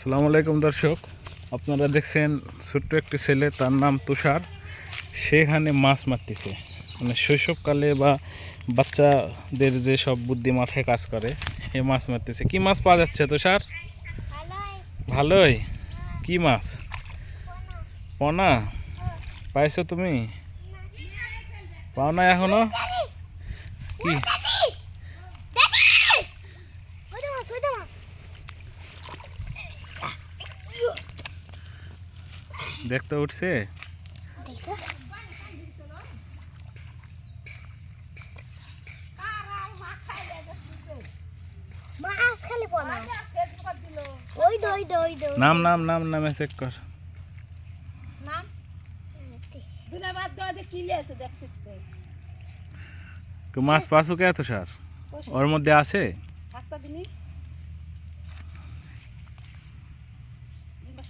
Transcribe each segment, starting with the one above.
সালামু আলাইকুম দর্শক আপনারা দেখছেন ছোট্ট একটি ছেলে তার নাম তুষার। সেখানে মাছ মারতেছে। মানে শৈশবকালে বা বাচ্চাদের যে সব বুদ্ধি মাথায় কাজ করে এ মাছ মারতেছে। কি মাছ পাওয়া যাচ্ছে তুষার? ভালোই। কি মাছ? পনা। পাইছো তুমি? পাও না এখনও? কি? দেখতে উঠছে? নাম নাম নাম নামে চেক কর। তো মাছ পাসু কে তুষার ওর মধ্যে আছে?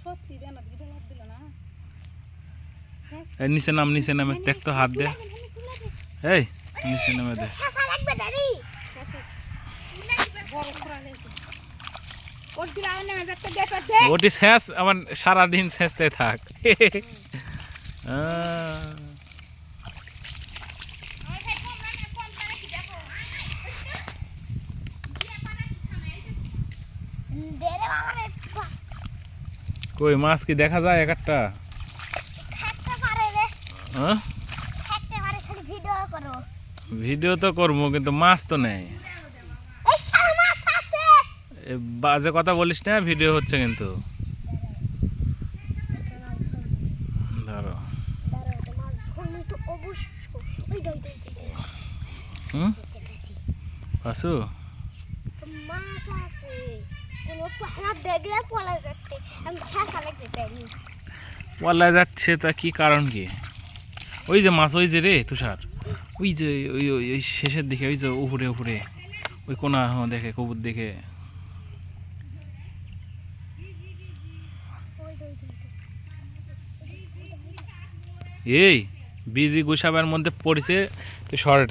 সত্যি দেন দিকে হাত দিল না এই নিচে নাম, নিচে নামে, দেখ তো হাত দে। এই, নিচে নামে দে। দেখতে দেখতে ওটি শেষ, আমার সারাদিন শেষতে থাক। কই, মাছ কি দেখা যায় এক একটা হ্যাঁ? ভিডিও তো করব কিন্তু মাছ তো নেই। বাজে কথা বলিস না ভিডিও হচ্ছে কিন্তু। ধরো। পলা যাচ্ছে তা কি কারণ কি? ওই যে মাছ ওই যে রে তুষার। ওই যে ওই ওই শেষের দিকে ওই যে উপরে উপরে। ওই কোনা হ্যাঁ, দেখে কবুর দেখে। এই বিজি গুসাবের মধ্যে পড়েছে তো শর্ট